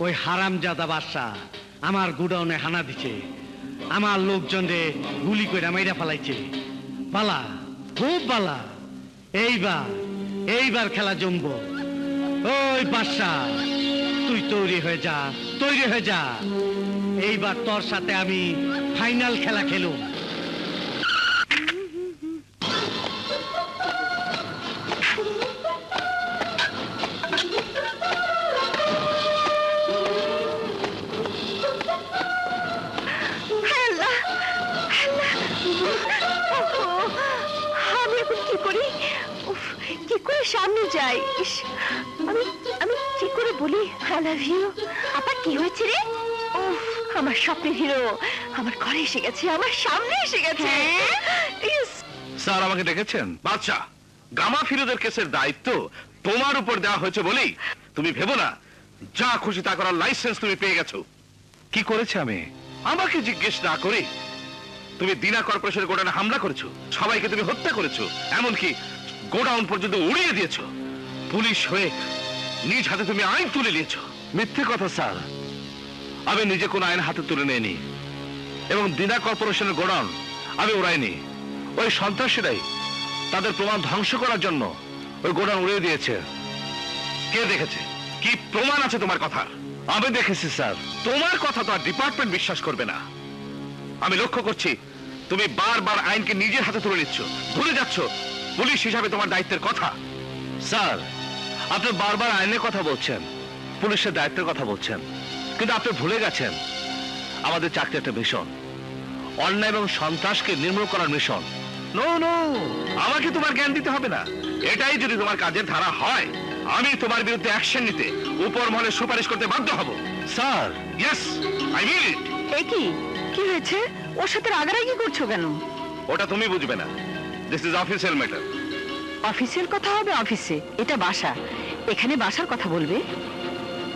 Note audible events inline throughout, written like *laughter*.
ওই হারামজাদা বাদশা আমার গুডাউনে হানা দিছে। আমার লোকজনরে গুলি করে মাইরা ফেলাইছে। বালা, খুব বালা। এইবার এইবার খেলা জমব। ওই বাদশা তুই তৈরি হয়ে যা, তৈরি হয়ে যা। এইবার তোর সাথে আমি ফাইনাল খেলা খেলুম। আই লাভ ইউ আপা কি হয়েছে রে? উফ, আমার স্বপ্নের হিরো। আমার ঘরে এসে গেছে আমার সামনে এসে গেছে। ইস, স্যার আমাকে ডেকেছেন? বাদশা গামা ফিরোদের কেসের দায়িত্ব তোমার উপর দেওয়া হয়েছে বলেই। তুমি ভেবো না যা খুশি তা করার লাইসেন্স তুমি পেয়ে গেছো। কি করেছে আমি? আমাকে জিজ্ঞেস না করে। তুমি দিনা কর্পোরেশনের গোডাউনে হামলা করেছ সবাইকে তুমি হত্যা করেছ এমনকি গোডাউন পর্যন্ত উড়িয়ে দিয়েছ। পুলিশ হয়ে নিজ হাতে তুমি আইন তুলে নিয়েছো। মিথ্যে কথা, স্যার। আমি নিজে কোন আইন হাতে তুলে নেয়নি এবং দিনা কর্পোরেশনের গোডাউন আমি উড়াইনি। ওই সন্ত্রাসীরাই তাদের প্রমাণ ধ্বংস করার জন্য ওই গোডাউন উড়িয়ে দিয়েছে। কে দেখেছে? কি প্রমাণ আছে তোমার কথা? আমি দেখেছি, স্যার। তোমার কথা তো আর ডিপার্টমেন্ট বিশ্বাস করবে না। আমি লক্ষ্য করছি, তুমি বারবার আইনকে নিজের হাতে তুলে নিচ্ছ। ভুলে যাচ্ছ। পুলিশ হিসাবে তোমার দায়িত্বের কথা। স্যার আপনি বারবার আইনের কথা বলছেন পুলিশের দায়িত্বের কথা বলছেন কিন্তু আপনি ভুলে গেছেন। আমাদের চাকরি একটা মিশন অন্যায় এবং সন্ত্রাসকে নির্মূল করার মিশন নো নো আমাকে তোমার জ্ঞান দিতে হবে না। এটাই যদি তোমার কাজের ধারা হয় আমি তোমার বিরুদ্ধে অ্যাকশন নিতে উপর মহলে সুপারিশ করতে বাধ্য হব। Sir yes I mean it এ কি? কি হয়েছে? ওর সাথে রাগারাগি করছ কেন? ওটা তুমি বুঝবে না। This is official matter official কথা হবে অফিসে এটা বাসা। এখানে বাসার কথা বলবে?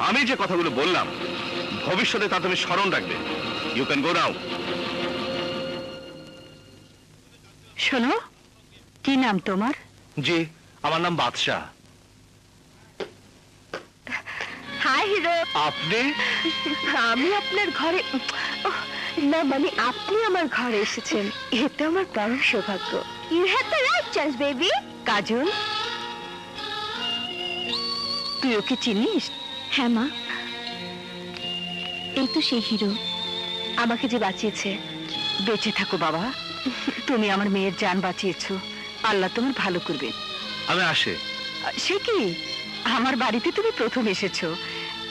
আমি যে কথাগুলো বললাম ভবিষ্যতে তা তুমি স্মরণ রাখবে। ইউ ক্যান গো নাও শোনো কি নাম তোমার? জি আমার নাম বাদশাহ। Hi hero. আপনি? আমি আপনার ঘরে না মানে আপনি আমার ঘরে এসেছেন। এটা আমার পরম সৌভাগ্য। You have the right chance baby. Kajol তুই ওকে চিনিস? হ্যাঁ মা। এই তো সেই হিরো। আমাকে যে বাঁচিয়েছে বেঁচে থাকো বাবা। তুমি আমার মেয়ের জান বাঁচিয়েছো। আল্লাহ তোমার ভালো করবে। আমি আসে। সে কি? আমার বাড়িতে তুমি প্রথম এসেছ।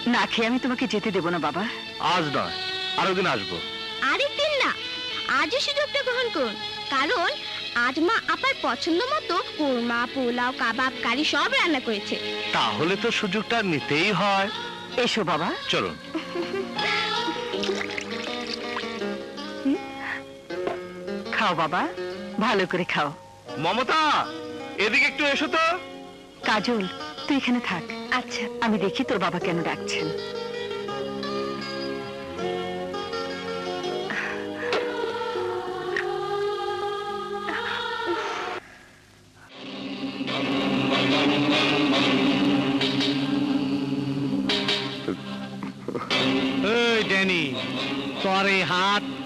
না খেয়ে আমি তোমাকে যেতে দেব না বাবা। আজ নয় আরও দিন আসব। আরেকদিন না। আজই সুযোগটা গ্রহণ করুন। কারণ আজ মা আপার পছন্দ মতো কোরমা পোলাও কাবাব কারি সব রান্না করেছে। তাহলে তো সুযোগটা নিতেই হয়। এসো বাবা। চলুন। খাও বাবা ভালো করে খাও। মমতা এদিকে একটু এসো তো। কাজল তুই এখানে থাক। আচ্ছা আমি দেখি তোর বাবা কেন ডাকছেন।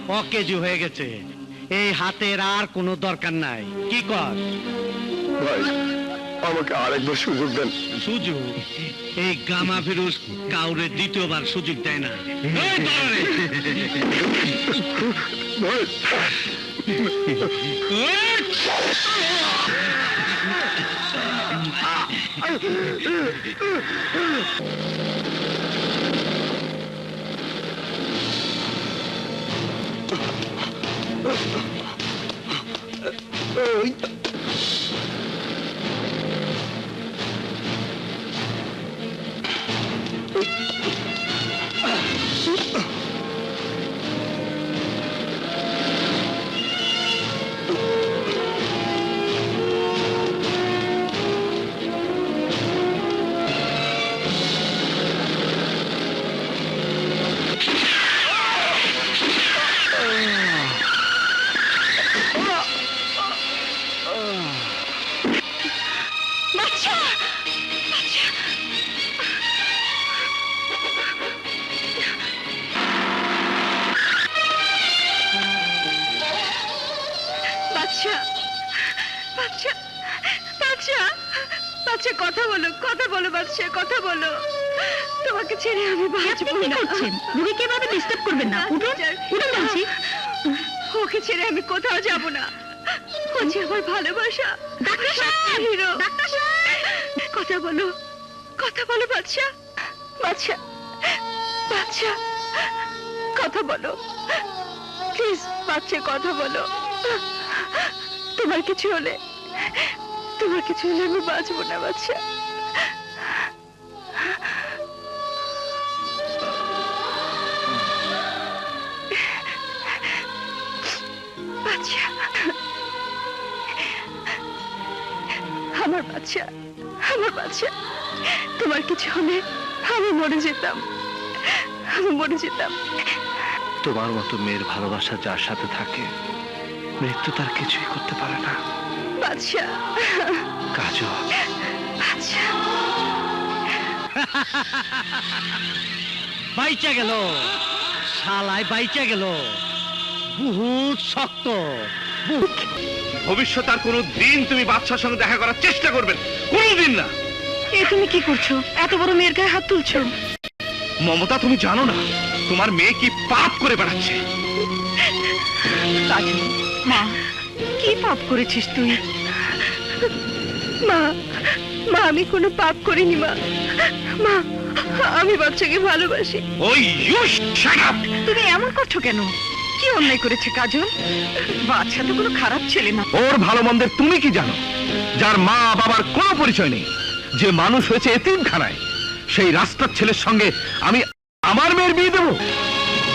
অকেজু হয়ে গেছে। এই হাতের আর কোনো দরকার নাই। কি কর? ভাই আমাকে আরেকবার সুযোগ দেন। সুযোগ? এই গামা ফিরুজ কাউরে দ্বিতীয়বার সুযোগ দেয় না। ভাই। 痛っ কথা বলো কথা বলো বাদশা কথা বলো। তোমাকে ছেড়ে আমি বাঁচবো না। রুগীকে এভাবে ডিস্টার্ব না? ওকে ছেড়ে আমি কোথাও যাব না। কোচি আমার ভালোবাসা। ডাক্তার সাহেব! হিরো। ডাক্তার সাহেব! কথা বলো কথা বলো বাদশা। বাদশা বাদশা কথা বলো। প্লিজ বাচ্চা কথা বলো। তোমার কিছু হলে, তোমার কিছু হলে আমি বাঁচবো না বাচ্চা আমার বাচ্চা আমার বাচ্চা তোমার কিছু হলে আমি মরে যেতাম, আমি মরে যেতাম। তোমার মতো মেয়ের ভালোবাসা যার সাথে থাকে মৃত্যু তার কিছুই করতে পারে না। বাচ্চা কাজল। বাচ্চা *laughs* বাইচা গেল। শালায় বাইচা গেল। বহুত শক্ত। ভবিষ্যৎ আর কোনো দিন তুমি বাচ্চার সঙ্গে দেখা করার চেষ্টা করবেন কোনোদিন না। এ তুমি কি করছ? এত বড় মেয়ের গায়ে হাত তুলছো? মমতা তুমি জানো না তোমার মেয়ে কি পাপ করে বেড়াচ্ছে। কাজল মা কি পাপ করেছিস তুই? মা মা আমি কোনো পাপ করিনি মা। মা আমি বাচ্চাকে ভালোবাসি। ওই তুমি এমন করছ কেন? কি অন্যায় করেছে কাজল? বাচ্চা তো কোনো খারাপ ছেলে না। ওর ভালো মন্দের তুমি কি জানো? যার মা বাবার কোনো পরিচয় নেই। যে মানুষ হয়েছে এতিমখানায় সেই রাস্তার ছেলের সঙ্গে আমি আমার মেয়ের বিয়ে দেবো।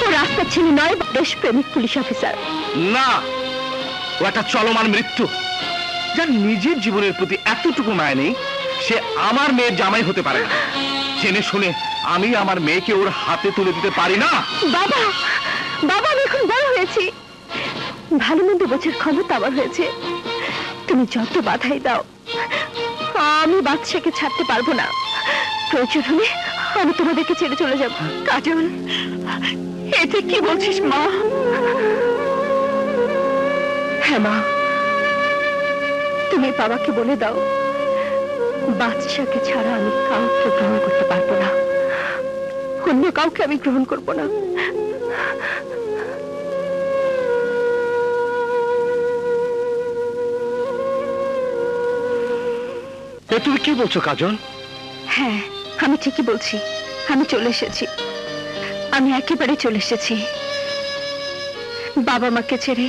ও রাস্তার ছেলে নয় দেশপ্রেমিক পুলিশ অফিসার। না ও একটা চলমান মৃত্যু। যার নিজের জীবনের প্রতি এতটুকু মায় নেই, সে আমার মেয়ের জামাই হতে পারে না। জেনে শুনে আমি আমার মেয়েকে ওর হাতে তুলে দিতে পারি না। বাবা বাবা, আমি এখন বড় হয়েছি। ভালো মন্দ বোঝার ক্ষমতা আমার হয়েছে। তুমি যত বাধাই দাও, আমি বাচ্চাকে ছাড়তে পারব না। প্রয়োজন হলে আমি তোমাদেরকে ছেড়ে চলে যাব। কাজল, এতে কি বলছিস মা? হ্যাঁ মা। তুমি বাবাকে বলে দাও বাচ্চাকে ছাড়া আমি কাউকে গ্রহণ করতে পারব না। অন্য কাউকে আমি গ্রহণ করব না। তুমি কি বলছো কাজল? হ্যাঁ আমি ঠিকই বলছি। আমি চলে এসেছি। আমি একেবারে চলে এসেছি। বাবা মাকে ছেড়ে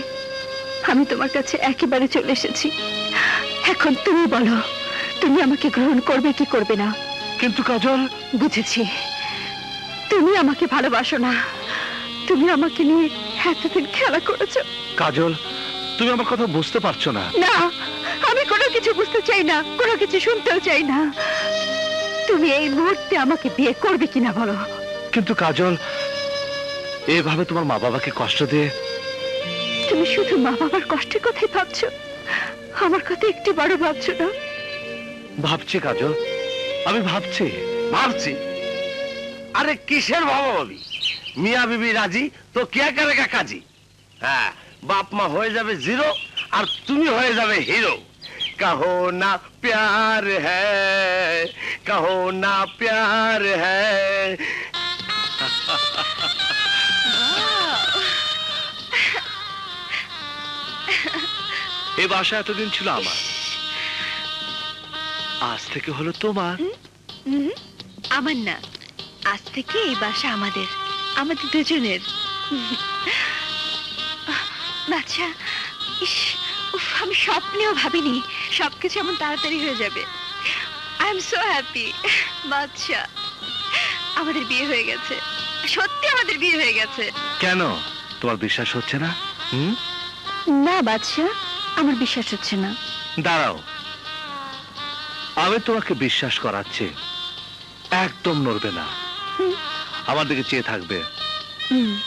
আমি তোমার কাছে একেবারে চলে এসেছি। এখন তুমি বলো তুমি আমাকে গ্রহণ করবে কি করবে না? কিন্তু কাজল বুঝেছি। তুমি আমাকে ভালোবাসো না। তুমি আমাকে নিয়ে এতদিন খেলা করেছ। কাজল তুমি আমার কথা বুঝতে পারছ না। না আমি কোনো কিছু বুঝতে চাই না কোনো কিছু শুনতেও চাই না। তুমি এই মুহূর্তে আমাকে বিয়ে করবে কিনা বলো। কিন্তু কাজল এভাবে তোমার মা বাবাকে কষ্ট দিয়ে তুমি শুধু মা বাবার কষ্টের কথাই ভাবছ? আমার কথা একটু বড় ভাবছ না? ভাবছি কাজল। আমি ভাবছি। ভাবছি। আরে কিসের ভাবা ভাবি মিয়া বিবি রাজি, তো কে করেগা কাজী? হ্যাঁ বাপ মা হয়ে যাবে জিরো, আর তুমি হয়ে যাবে হিরো। কহো না প্যার হ্যায়, কহো না প্যার হ্যায়। *laughs* এ বাসা এতদিন ছিল আমার। আজ থেকে হলো তোমার। আমার না। আজ থেকে এই বাসা আমাদের। আমাদের দুজনের। বাচ্চা ইস উফ আমি স্বপ্নেও ভাবিনি সবকিছু এমন তাড়াতাড়ি হয়ে যাবে। আই এম সো হ্যাপি বাচ্চা আমাদের বিয়ে হয়ে গেছে। সত্যি আমাদের বিয়ে হয়ে গেছে। কেন? তোমার বিশ্বাস হচ্ছে না? হুম? না বাচ্চা আমার বিশ্বাস হচ্ছে না। দাঁড়াও। আমি তোমাকে বিশ্বাস করাচ্ছি। একদম নড়বে না। আমার দিকে চেয়ে থাকবে। হুম।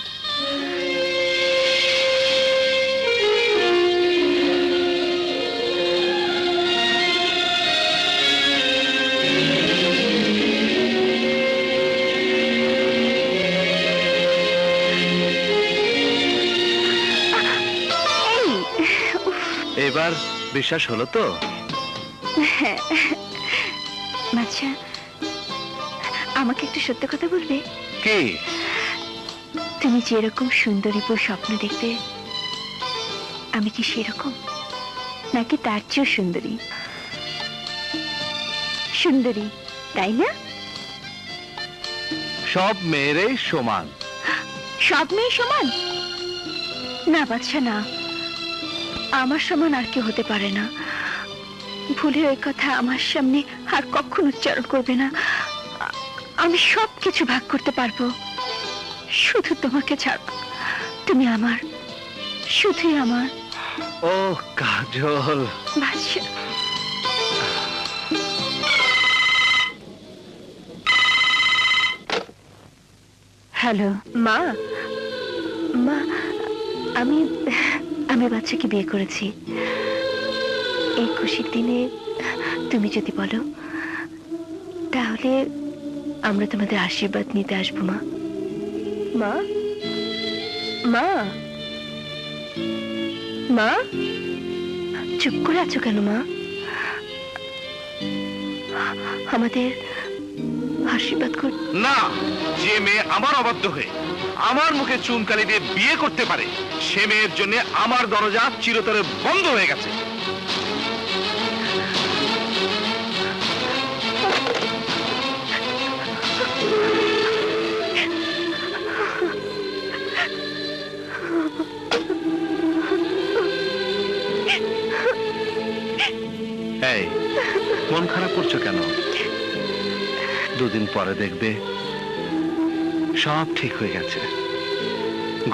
এবার বিশ্বাস হলো তো? *laughs* বাচ্চা আমাকে একটু সত্য কথা বলবে? কে? তুমি যেরকম সুন্দরী বউ স্বপ্ন দেখবে আমি কি সেরকম? নাকি তার চেয়েও সুন্দরী? সুন্দরী তাই না? সব মেয়েরাই সমান। *gasps* সব মেয়ে সমান? না বাচ্চা না। আমার সমান আর কেউ হতে পারে না। ভুলে ওই কথা আমার সামনে আর কখন উচ্চারণ করবে না। আমি সব কিছু ভাগ করতে পারব। শুধু তোমাকে ছাড় তুমি আমার। শুধুই আমার। ও কাজল। বাচ্চা হ্যালো। মা। মা আমি আমি বাচ্চাকে বিয়ে করেছি। এই খুশির দিনে তুমি যদি বলো তাহলে আমরা তোমাদের আশীর্বাদ নিতে আসব মা। মা? মা? মা? চুপ করে আছো কেন মা? আমাদের আশীর্বাদ কর না যে মেয়ে আমার অবাধ্য হয়ে আমার মুখে চুনকালি দিয়ে বিয়ে করতে পারে। সে মেয়ের জন্য আমার দরজা চিরতরে বন্ধ হয়ে গেছে। মন খারাপ করছ কেন? দুদিন পরে দেখবে সব ঠিক হয়ে গেছে।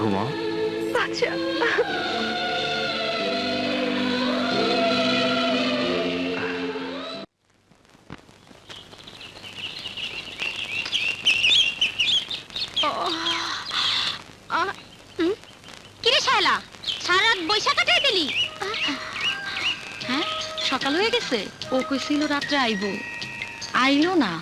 ঘুমাও আচ্ছা। কিরে শায়লা কাটাই দিলি? হ্যাঁ সকাল হয়ে গেছে। ও কইছিল রাত্রে আইবো। আইলো না।